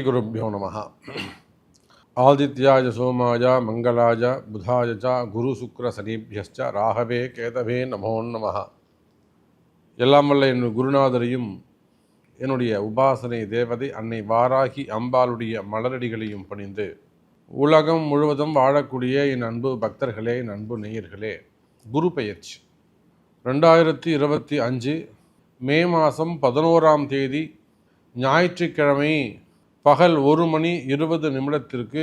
ஸ்ரீகுருப்போ நம. ஆதித்யாய சோமாய மங்களாய புதாய ச குரு சுக்ர சனிபியஸ்ச ராகவே கேதவே நமோ நம. எல்லாம் வல்ல என் குருநாதரையும் என்னுடைய உபாசனை தேவதை அன்னை வாராகி அம்பாளுடைய மலரடிகளையும் பணிந்து உலகம் முழுவதும் வாழக்கூடிய என் அன்பு பக்தர்களே என் அன்பு நேயர்களே குரு பெயர்ச்சி. ரெண்டாயிரத்தி இருபத்தி அஞ்சு மே மாதம் பதினோராம் தேதி ஞாயிற்றுக்கிழமை பகல் ஒரு மணி இருபது நிமிடத்திற்கு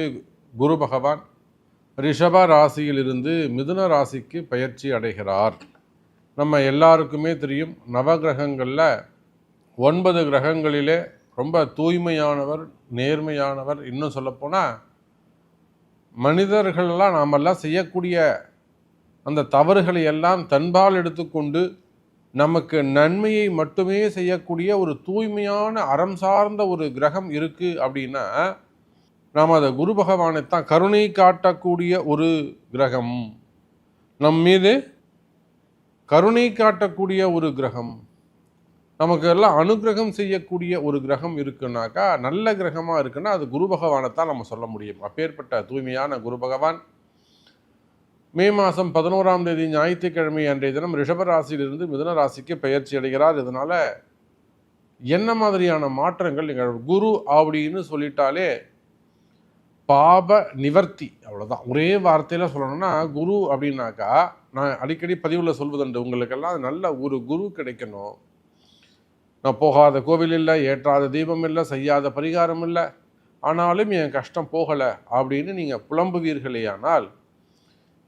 குரு பகவான் ரிஷப ராசியிலிருந்து மிதுன ராசிக்கு பயிற்சி அடைகிறார். நம்ம எல்லாருக்குமே தெரியும் நவகிரகங்களில் ஒன்பது கிரகங்களிலே ரொம்ப தூய்மையானவர் நேர்மையானவர். இன்னும் சொல்லப்போனால் மனிதர்களெல்லாம் நாமெல்லாம் செய்யக்கூடிய அந்த தவறுகளை எல்லாம் தன்பால் எடுத்துக்கொண்டு நமக்கு நன்மையை மட்டுமே செய்யக்கூடிய ஒரு தூய்மையான அறம் சார்ந்த ஒரு கிரகம் இருக்குது அப்படின்னா நாம் அதை குரு பகவானை தான் கருணை காட்டக்கூடிய ஒரு கிரகம். நம் மீது கருணை காட்டக்கூடிய ஒரு கிரகம். நமக்கு எல்லாம் அனுகிரகம் செய்யக்கூடிய ஒரு கிரகம் இருக்குன்னாக்கா நல்ல கிரகமாக இருக்குன்னா அது குரு பகவானை தான் நம்ம சொல்ல முடியும். அப்பேற்பட்ட தூய்மையான குரு பகவான் மே மாதம் பதினோராம் தேதி ஞாயிற்றுக்கிழமை அன்றைய தினம் ரிஷபராசியிலிருந்து மிதுன ராசிக்கு பயிற்சி அடைகிறார். இதனால் என்ன மாதிரியான மாற்றங்கள் நிகழும் குரு அப்படின்னு சொல்லிட்டாலே பாப நிவர்த்தி அவ்வளோதான் ஒரே வார்த்தையில் சொல்லணும்னா குரு அப்படின்னாக்கா நான் அடிக்கடி பதிவில் சொல்வதுண்டு உங்களுக்கெல்லாம் நல்ல ஒரு குரு கிடைக்கணும். நான் போகாத கோவில் இல்லை ஏற்றாத தீபம் இல்லை செய்யாத பரிகாரம் இல்லை. ஆனாலும் என் கஷ்டம் போகலை அப்படின்னு நீங்கள் புலம்புவீர்களேயானால்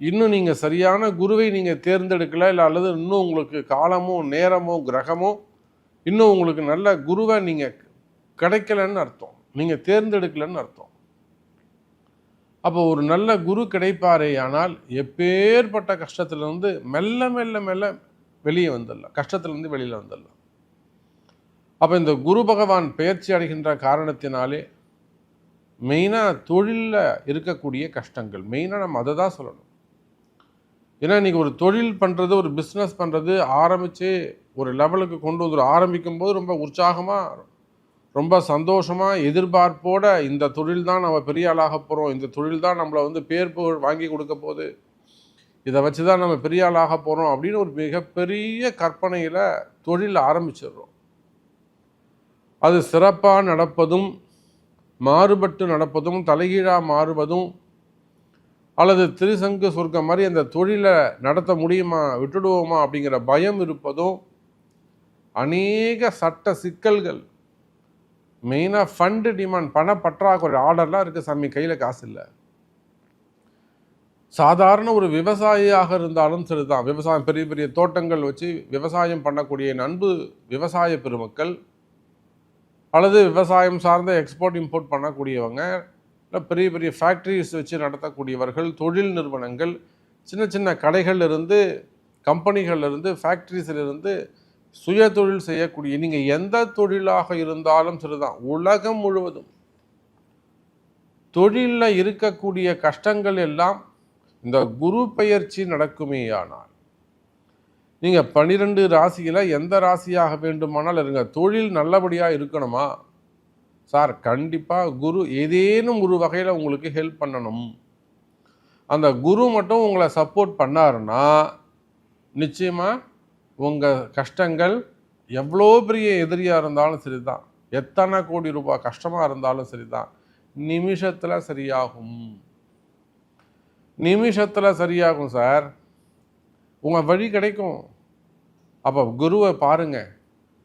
இன்னும் நீங்கள் சரியான குருவை நீங்கள் தேர்ந்தெடுக்கல இல்லை அல்லது இன்னும் உங்களுக்கு காலமோ நேரமோ கிரகமோ இன்னும் உங்களுக்கு நல்ல குருவை நீங்கள் கிடைக்கலன்னு அர்த்தம். நீங்கள் தேர்ந்தெடுக்கலன்னு அர்த்தம். அப்போ ஒரு நல்ல குரு கிடைப்பாரே ஆனால் எப்பேற்பட்ட கஷ்டத்துலேருந்து மெல்ல மெல்ல மெல்ல வெளியே வந்துடலாம். கஷ்டத்துலேருந்து வெளியில் வந்துடலாம். அப்போ இந்த குரு பகவான் பயிற்சி அடைகின்ற காரணத்தினாலே மெயினாக தொழிலில் இருக்கக்கூடிய கஷ்டங்கள். மெயினாக நம்ம அதை தான் சொல்லணும். ஏன்னா இன்றைக்கி ஒரு தொழில் பண்ணுறது ஒரு பிஸ்னஸ் பண்ணுறது ஆரம்பித்து ஒரு லெவலுக்கு கொண்டு வந்து ஆரம்பிக்கும் போது ரொம்ப உற்சாகமாக ரொம்ப சந்தோஷமாக எதிர்பார்ப்போடு இந்த தொழில் தான் நம்ம பெரிய ஆளாக போகிறோம் இந்த தொழில் தான் நம்மளை வந்து பேர் புகழ் வாங்கி கொடுக்க போகுது. இதை வச்சு தான் நம்ம பெரிய ஆளாக போகிறோம் அப்படின்னு ஒரு மிகப்பெரிய கற்பனையில் தொழில் ஆரம்பிச்சிடுறோம். அது சிறப்பாக நடப்பதும் மாறுபட்டு நடப்பதும் தலைகீழாக மாறுவதும் அல்லது திருசங்கு சொர்க்கம் மாதிரி அந்த தொழிலை நடத்த முடியுமா விட்டுடுவோமா அப்படிங்கிற பயம் இருப்பதும் அநேக சட்ட சிக்கல்கள். மெயினாக ஃபண்டு டிமாண்ட் பண பற்றாக்குறை ஆர்டர்லாம் இருக்குது சாமி கையில் காசு இல்லை. சாதாரண ஒரு விவசாயியாக இருந்தாலும் சரிதான். விவசாயம் பெரிய பெரிய தோட்டங்கள் வச்சு விவசாயம் பண்ணக்கூடிய நண்பு விவசாய பெருமக்கள் அல்லது விவசாயம் சார்ந்த எக்ஸ்போர்ட் இம்போர்ட் பண்ணக்கூடியவங்க இல்லை பெரிய பெரிய ஃபேக்ட்ரிஸ் வச்சு நடத்தக்கூடியவர்கள் தொழில் நிறுவனங்கள் சின்ன சின்ன கடைகள்லேருந்து கம்பெனிகள்லேருந்து ஃபேக்ட்ரிஸிலிருந்து ஃபேக்ட்ரிஸில் இருந்து சுய தொழில் செய்யக்கூடிய நீங்கள் எந்த தொழிலாக இருந்தாலும் சரிதான் உலகம் முழுவதும். தொழிலில் இருக்கக்கூடிய கஷ்டங்கள் எல்லாம் இந்த குரு பயிற்சி நடக்குமேயானால் நீங்கள் பன்னிரெண்டு ராசியில் எந்த ராசியாக வேண்டுமானால் இருங்க தொழில் நல்லபடியாக இருக்கணுமா? சார் கண்டிப்பாக குரு ஏதேனும் ஒரு வகையில் உங்களுக்கு ஹெல்ப் பண்ணணும். அந்த குரு மட்டும் உங்களை சப்போர்ட் பண்ணாருன்னா நிச்சயமாக உங்கள் கஷ்டங்கள் எவ்வளோ பெரிய எதிரியாக இருந்தாலும் சரி தான் எத்தனை கோடி ரூபாய் கஷ்டமாக இருந்தாலும் சரி தான் நிமிஷத்தில் சரியாகும். நிமிஷத்தில் சரியாகும் சார். உங்கள் வழி கிடைக்கும். அப்போ குருவை பாருங்கள்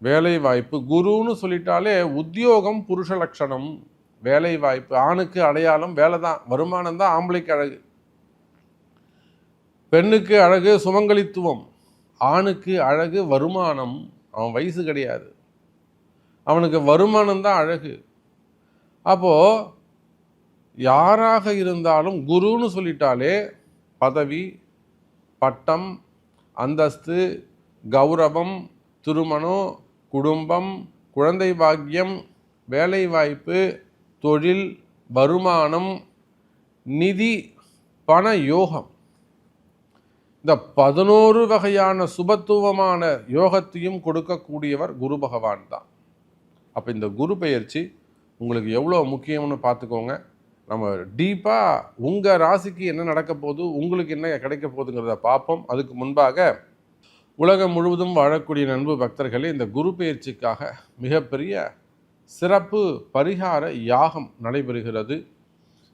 வேலை வாய்ப்பு குருன்னு சொல்லிட்டாலே உத்தியோகம் புருஷ லட்சணம். வேலை வாய்ப்பு ஆணுக்கு அடையாளம் வேலை தான் வருமானம் தான் ஆம்பளைக்கு அழகு. பெண்ணுக்கு அழகு சுமங்கலித்துவம். ஆணுக்கு அழகு வருமானம். அவன் வயசு கிடையாது. அவனுக்கு வருமானம் தான் அழகு. அப்போது யாராக இருந்தாலும் குருன்னு சொல்லிட்டாலே பதவி பட்டம் அந்தஸ்து கௌரவம் திருமணம் குடும்பம் குழந்தை பாக்கியம் வேலைவாய்ப்பு தொழில் வருமானம் நிதி பண யோகம். இந்த பதினோரு வகையான சுபத்துவமான யோகத்தையும் கொடுக்கக்கூடியவர் குரு பகவான் தான். அப்போ இந்த குரு பெயர்ச்சி உங்களுக்கு எவ்வளோ முக்கியம்னு பார்த்துக்கோங்க. நம்ம டீப்பாக உங்கள் ராசிக்கு என்ன நடக்க போகுது உங்களுக்கு என்ன கிடைக்க போகுதுங்கிறத பார்ப்போம். அதுக்கு முன்பாக உலகம் முழுவதும் வாழக்கூடிய நண்பு பக்தர்களே இந்த குரு பயிற்சிக்காக மிகப்பெரிய சிறப்பு பரிகார யாகம் நடைபெறுகிறது.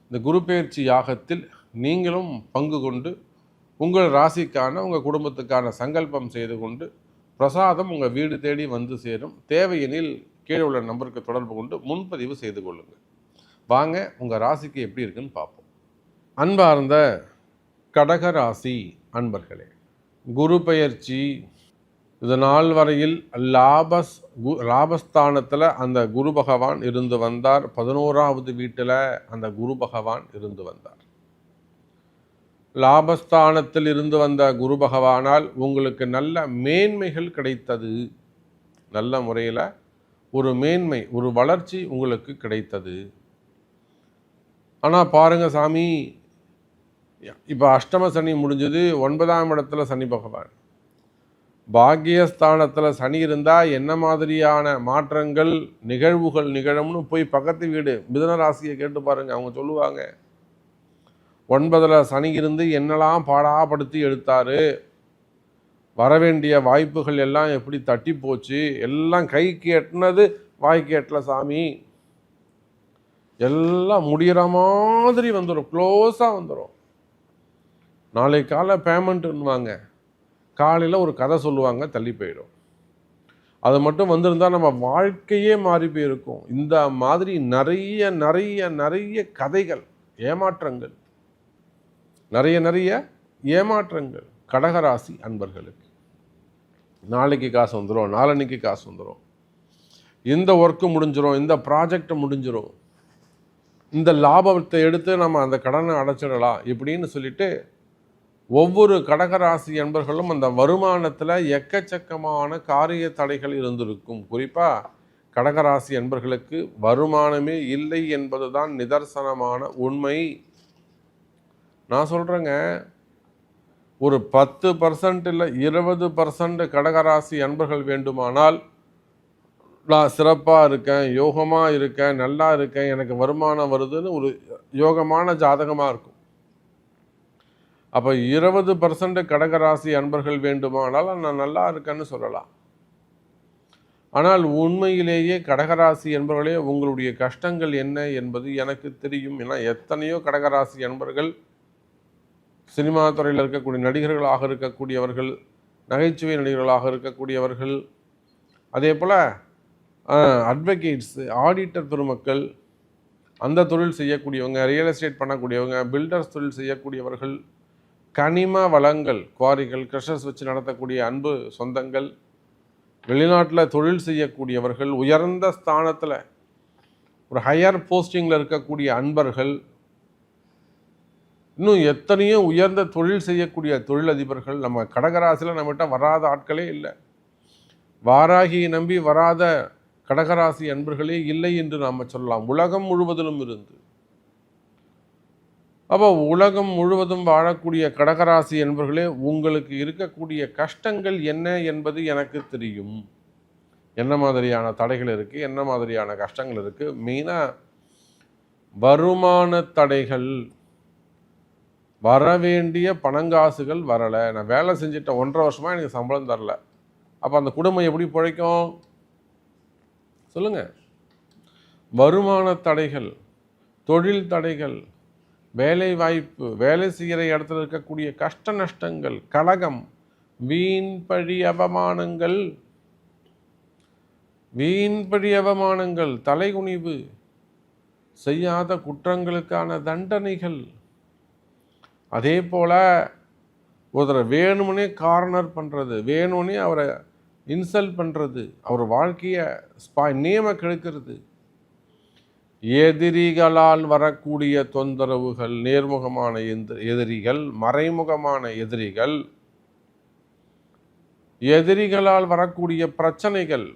இந்த குரு பயிற்சி யாகத்தில் நீங்களும் பங்கு கொண்டு உங்கள் ராசிக்கான உங்கள் குடும்பத்துக்கான சங்கல்பம் செய்து கொண்டு பிரசாதம் உங்கள் வீடு தேடி வந்து சேரும். தேவையெனில் கீழே உள்ள நம்பருக்கு தொடர்பு கொண்டு முன்பதிவு செய்து கொள்ளுங்கள். வாங்க உங்கள் ராசிக்கு எப்படி இருக்குன்னு பார்ப்போம். அன்பார்ந்த கடக ராசி அன்பர்களே குரு பெயர்ச்சி இது நாள் வரையில் லாபஸ் கு லாபஸ்தானத்தில் அந்த குரு பகவான் இருந்து வந்தார். பதினோராவது வீட்டில் அந்த குரு பகவான் இருந்து வந்தார். லாபஸ்தானத்தில் இருந்து வந்த குரு பகவானால் உங்களுக்கு நல்ல மேன்மைகள் கிடைத்தது. நல்ல முறையில் ஒரு மேன்மை ஒரு வளர்ச்சி உங்களுக்கு கிடைத்தது. ஆனால் பாருங்க சாமி இப்போ அஷ்டம சனி முடிஞ்சது ஒன்பதாம் இடத்துல சனி பகவான். பாக்கியஸ்தானத்தில் சனி இருந்தால் என்ன மாதிரியான மாற்றங்கள் நிகழ்வுகள் நிகழும்னு போய் பக்கத்து வீடு மிதன ராசியை கேட்டு பாருங்கள் அவங்க சொல்லுவாங்க. ஒன்பதில் சனி இருந்து என்னெல்லாம் பாடாப்படுத்தி எடுத்தார் வரவேண்டிய வாய்ப்புகள் எல்லாம் எப்படி தட்டி போச்சு எல்லாம் கைக்கு எட்டினது வாய்க்கு எட்டல சாமி. எல்லாம் முடிகிற மாதிரி வந்துடும் க்ளோஸாக வந்துடும் நாளைக்கு காலை பேமெண்ட்டுன்னுவாங்க காலையில் ஒரு கதை சொல்லுவாங்க தள்ளி போயிடும். அது மட்டும் வந்திருந்தால் நம்ம வாழ்க்கையே மாறி போயிருக்கும். இந்த மாதிரி நிறைய நிறைய நிறைய கதைகள் ஏமாற்றங்கள். நிறைய நிறைய ஏமாற்றங்கள். கடகராசி அன்பர்களுக்கு. நாளைக்கு காசு வந்துடும் நாளன்னைக்கு காசு வந்துடும் இந்த ஒர்க்கு முடிஞ்சிடும் இந்த ப்ராஜெக்ட் முடிஞ்சிடும் இந்த லாபத்தை எடுத்து நம்ம அந்த கடனை அடைச்சிடலாம் இப்படின்னு சொல்லிட்டு ஒவ்வொரு கடகராசி என்பர்களும் அந்த வருமானத்தில் எக்கச்சக்கமான காரிய தடைகள் இருந்திருக்கும். குறிப்பாக கடகராசி என்பர்களுக்கு வருமானமே இல்லை என்பது தான் நிதர்சனமான உண்மை. நான் சொல்கிறேங்க ஒரு பத்து பர்சன்ட் இல்லை இருபது பர்சன்ட் கடகராசி அன்பர்கள் வேண்டுமானால் நான் சிறப்பாக இருக்கேன் யோகமாக இருக்கேன் நல்லா இருக்கேன் எனக்கு வருமானம் வருதுன்னு ஒரு யோகமான ஜாதகமாக இருக்கும். அப்போ இருபது பர்சன்ட் கடகராசி அன்பர்கள் வேண்டுமானால் நான் நல்லா இருக்கேன்னு சொல்லலாம். ஆனால் உண்மையிலேயே கடகராசி என்பவர்களே உங்களுடைய கஷ்டங்கள் என்ன என்பது எனக்கு தெரியும். ஏன்னா எத்தனையோ கடகராசி அன்பர்கள் சினிமா துறையில் இருக்கக்கூடிய நடிகர்களாக இருக்கக்கூடியவர்கள் நகைச்சுவை நடிகர்களாக இருக்கக்கூடியவர்கள் அதே போல் அட்வொகேட்ஸு ஆடிட்டர் பெருமக்கள் அந்த தொழில் செய்யக்கூடியவங்க ரியல் எஸ்டேட் பண்ணக்கூடியவங்க பில்டர்ஸ் தொழில் செய்யக்கூடியவர்கள் கனிம வளங்கள் குவாரிகள் கிரஷர்ஸ் வச்சு நடத்தக்கூடிய அன்பு சொந்தங்கள் வெளிநாட்டில் தொழில் செய்யக்கூடியவர்கள் உயர்ந்த ஸ்தானத்தில் ஒரு ஹையர் போஸ்டிங்கில் இருக்கக்கூடிய அன்பர்கள் இன்னும் எத்தனையோ உயர்ந்த தொழில் செய்யக்கூடிய தொழிலதிபர்கள் நம்ம கடகராசியில் நம்மகிட்ட வராத ஆட்களே இல்லை. வாராகியை நம்பி வராத கடகராசி அன்பர்களே இல்லை என்று நாம் சொல்லலாம். உலகம் முழுவதிலும் இருந்து அப்போ உலகம் முழுவதும் வாழக்கூடிய கடகராசி என்பர்களே உங்களுக்கு இருக்கக்கூடிய கஷ்டங்கள் என்ன என்பது எனக்கு தெரியும். என்ன மாதிரியான தடைகள் இருக்குது என்ன மாதிரியான கஷ்டங்கள் இருக்குது மெயினாக வருமான தடைகள். வர வேண்டிய பணங்காசுகள் வரலை. நான் வேலை செஞ்சுட்டேன் ஒன்றரை வருஷமாக எனக்கு சம்பளம் தரல. அப்போ அந்த குடும்பம் எப்படி பிழைக்கும்? சொல்லுங்கள் வருமான தடைகள் தொழில் தடைகள் வேலை வாய்ப்பு வேலை செய்கிற இடத்துல இருக்கக்கூடிய கஷ்ட நஷ்டங்கள் கழகம் வீண் பழி அவமானங்கள் வீண் பழி அவமானங்கள் தலைகுனிவு செய்யாத குற்றங்களுக்கான தண்டனைகள். அதே போல் ஒருத்தரை வேணும்னே கார்னர் பண்ணுறது வேணும்னே அவரை இன்சல்ட் பண்ணுறது அவர் வாழ்க்கையை ஸ்பா நேம கெடுக்கிறது எதிரிகளால் வரக்கூடிய தொந்தரவுகள் நேர்முகமான எதிரிகள் மறைமுகமான எதிரிகள் எதிரிகளால் வரக்கூடிய பிரச்சனைகள்.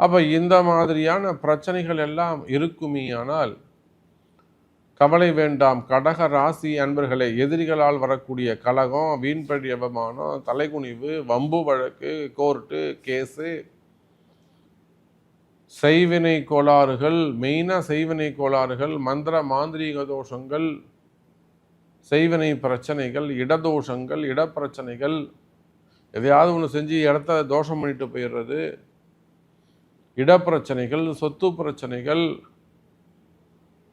அப்போ இந்த மாதிரியான பிரச்சனைகள் எல்லாம் இருக்குமே ஆனால் கவலை வேண்டாம். கடக ராசி அன்பர்களை எதிரிகளால் வரக்கூடிய கலகம் வீண்பழி அபமானம் தலைகுனிவு வம்பு வழக்கு கோர்ட்டு கேஸு செய்வினை கோளாறுகள் மெயினாக செய்வினை கோளாறுகள் மந்திர மாந்திரீக தோஷங்கள் செய்வினை பிரச்சனைகள் இடதோஷங்கள் இடப்பிரச்சனைகள் எதையாவது ஒன்று செஞ்சு இடத்த தோஷம் பண்ணிட்டு போயிடுறது இடப்பிரச்சனைகள் சொத்து பிரச்சனைகள்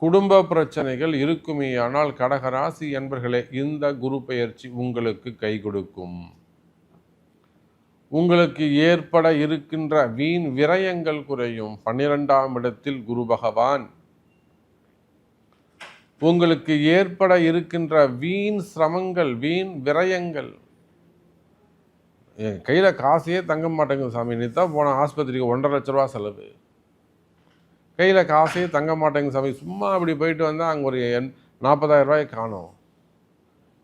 குடும்ப பிரச்சனைகள் இருக்குமே ஆனால் கடகராசி என்பர்களே இந்த குரு பெயர்ச்சி உங்களுக்கு கை கொடுக்கும். உங்களுக்கு ஏற்பட இருக்கின்ற வீண் விரயங்கள் குறையும். பன்னிரெண்டாம் இடத்தில் குரு பகவான். உங்களுக்கு ஏற்பட இருக்கின்ற வீண் சிரமங்கள் வீண் விரயங்கள். என் கையில் காசையே தங்க மாட்டேங்குது சாமி. நீ தான் போன ஆஸ்பத்திரிக்கு ஒன்றரை லட்ச ரூபா செலவு. கையில் காசையே தங்க மாட்டேங்குது சாமி. சும்மா அப்படி போயிட்டு வந்தால் அங்கே ஒரு எண் நாற்பதாயிரம் ரூபாய் காணும்.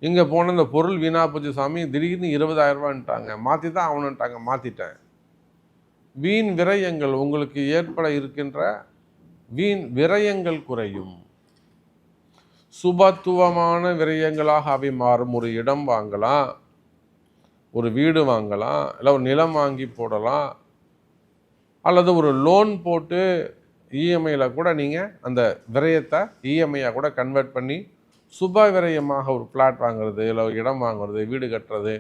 இங்கே போன இந்த பொருள் வீணாக போச்சு சாமி திடீர்னு இருபதாயிரம் ரூபான்ட்டாங்க. மாற்றி தான் ஆகணுன்ட்டாங்க மாற்றிட்டேன் வீண் விரயங்கள் உங்களுக்கு ஏற்பட இருக்கின்ற வீண் விரயங்கள் குறையும். சுபத்துவமான விரயங்களாக அவை மாறும். ஒரு இடம் வாங்கலாம் ஒரு வீடு வாங்கலாம் இல்லை ஒரு நிலம் வாங்கி போடலாம் அல்லது ஒரு லோன் போட்டு இஎம்ஐயில் கூட நீங்கள் அந்த விரயத்தை இஎம்ஐயாக கூட கன்வெர்ட் பண்ணி சுப விரயமாக ஒரு பிளாட் வாங்குறது இல்லை ஒரு இடம் வாங்குறது வீடு கட்டுறது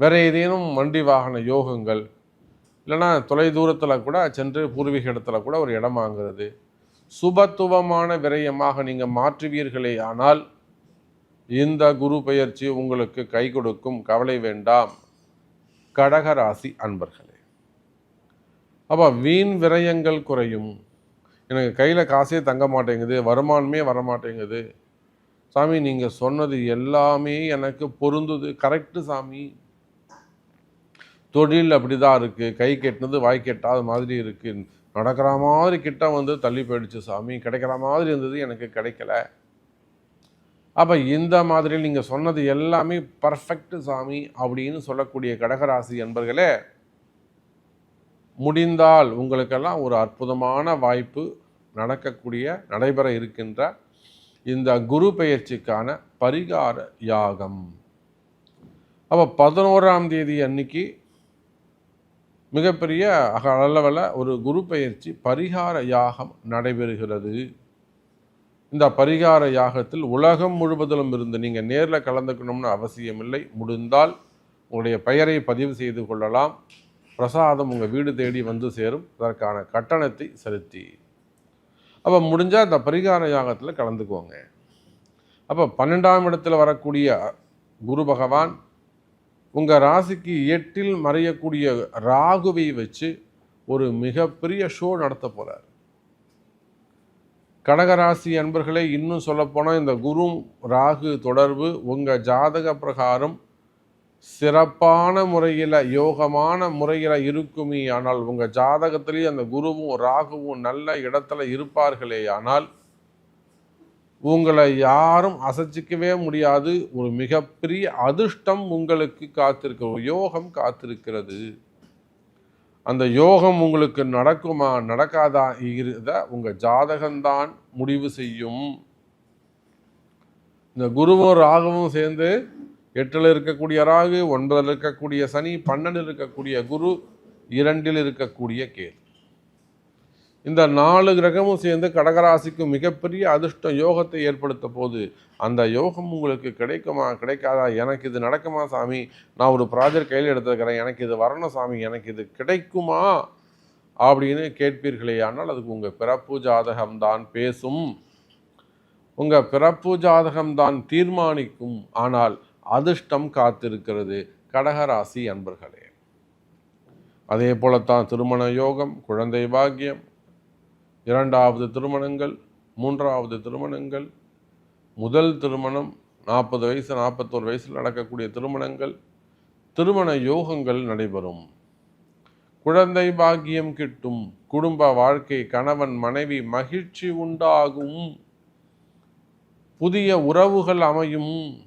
வேறு ஏதேனும் வண்டி வாகன யோகங்கள் இல்லைன்னா தொலை தூரத்தில் கூட சென்று பூர்வீக இடத்துல கூட ஒரு இடம் வாங்குறது. சுபத்துவமான விரயமாக நீங்கள் மாற்றுவீர்களே ஆனால் இந்த குரு பெயர்ச்சி உங்களுக்கு கை கொடுக்கும் கவலை வேண்டாம். கடகராசி அன்பர்களே. அப்போ வீண் விரயங்கள் குறையும். எனக்கு கையில் காசே தங்க மாட்டேங்குது வருமானமே வரமாட்டேங்குது. சாமி நீங்கள் சொன்னது எல்லாமே எனக்கு பொருந்துது. கரெக்டு சாமி. தொழில் அப்படி தான் இருக்குது கை கெட்டினது வாய் கெட்டாத மாதிரி இருக்குது நடக்கிற மாதிரி கிட்ட வந்து தள்ளி போயிடுச்சு சாமி. கிடைக்கிற மாதிரி இருந்தது எனக்கு கிடைக்கல. அப்போ இந்த மாதிரி நீங்கள் சொன்னது எல்லாமே பர்ஃபெக்ட் சாமி அப்படின்னு சொல்லக்கூடிய கடகராசி என்பர்களே முடிந்தால் உங்களுக்கெல்லாம் ஒரு அற்புதமான வாய்ப்பு நடக்கக்கூடிய நடைபெற இருக்கின்ற இந்த குரு பெயர்ச்சிக்கான பரிகார யாகம். அப்போ பதினோராம் தேதி அன்னைக்கு மிகப்பெரிய அக அளவில் ஒரு குரு பெயர்ச்சி பரிகார யாகம் நடைபெறுகிறது. இந்த பரிகார யாகத்தில் உலகம் முழுவதிலும் இருந்து நீங்கள் நேரில் கலந்துக்கணும்னு அவசியமில்லை. முடிந்தால் உங்களுடைய பெயரை பதிவு செய்து கொள்ளலாம். பிரசாதம் உங்கள் வீடு தேடி வந்து சேரும். அதற்கான கட்டணத்தை செலுத்தி. அப்போ முடிஞ்சால் இந்த பரிகார யாகத்தில் கலந்துக்குவோங்க. அப்போ பன்னெண்டாம் இடத்துல வரக்கூடிய குரு பகவான் உங்கள் ராசிக்கு எட்டில் மறையக்கூடிய ராகுவை வச்சு ஒரு மிகப்பெரிய ஷோ நடத்த போகிறார் கடகராசி அன்பர்களே இன்னும் சொல்லப்போனால் இந்த குரு ராகு தொடர்பு உங்கள் ஜாதக பிரகாரம் சிறப்பான முறையில் யோகமான முறையில் இருக்குமே. ஆனால் உங்கள் ஜாதகத்திலேயே அந்த குருவும் ராகுவும் நல்ல இடத்துல இருப்பார்களே. ஆனால் உங்களை யாரும் அசைச்சிக்கவே முடியாது. ஒரு மிகப்பெரிய அதிர்ஷ்டம் உங்களுக்கு காத்திருக்க யோகம் காத்திருக்கிறது. அந்த யோகம் உங்களுக்கு நடக்குமா நடக்காதா இருத உங்கள் ஜாதகம்தான் முடிவு செய்யும். இந்த குருவும் ராகவும் சேர்ந்து எட்டில் இருக்கக்கூடிய ராகு ஒன்பதில் இருக்கக்கூடிய சனி பன்னெண்டில் இருக்கக்கூடிய குரு இரண்டில் இருக்கக்கூடிய கேது. இந்த நாலு கிரகமும் சேர்ந்து கடகராசிக்கு மிகப்பெரிய அதிர்ஷ்ட யோகத்தை ஏற்படுத்த போது அந்த யோகம் உங்களுக்கு கிடைக்குமா கிடைக்காதா எனக்கு இது நடக்குமா சாமி? நான் ஒரு ப்ராஜெக்ட் கையில் எடுத்துருக்கிறேன் எனக்கு இது வரணும் சாமி எனக்கு இது கிடைக்குமா? அப்படின்னு கேட்பீர்களே ஆனால் அதுக்கு உங்கள் பிறப்பு ஜாதகம்தான் பேசும். உங்கள் பிறப்பு ஜாதகம்தான் தீர்மானிக்கும். ஆனால் அதிர்ஷ்டம் காத்திருக்கிறது கடகராசி அன்பர்களே. அதே போலத்தான் திருமண யோகம் குழந்தை பாக்கியம் இரண்டாவது திருமணங்கள் மூன்றாவது திருமணங்கள் முதல் திருமணம் நாற்பது வயசு நாற்பத்தோரு வயசில் நடக்கக்கூடிய திருமணங்கள் திருமண யோகங்கள் நடைபெறும். குழந்தை பாக்கியம் கிட்டும் குடும்ப வாழ்க்கை கணவன் மனைவி மகிழ்ச்சி உண்டாகும். புதிய உறவுகள் அமையும்.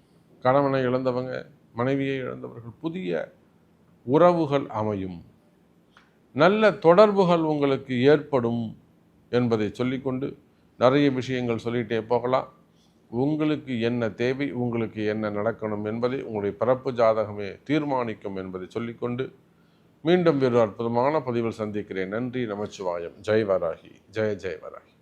கணவனை இழந்தவங்க மனைவியை இழந்தவர்கள் புதிய உறவுகள் அமையும். நல்ல தொடர்புகள் உங்களுக்கு ஏற்படும் என்பதை சொல்லிக்கொண்டு நிறைய விஷயங்கள் சொல்லிகிட்டே போகலாம். உங்களுக்கு என்ன தேவை உங்களுக்கு என்ன நடக்கணும் என்பதை உங்களுடைய பிறப்பு ஜாதகமே தீர்மானிக்கும் என்பதை சொல்லிக்கொண்டு மீண்டும் வேறு அற்புதமான பதிவில் சந்திக்கிறேன். நன்றி நமச்சிவாயம். ஜெய் வராகி ஜெய ஜெய் வராகி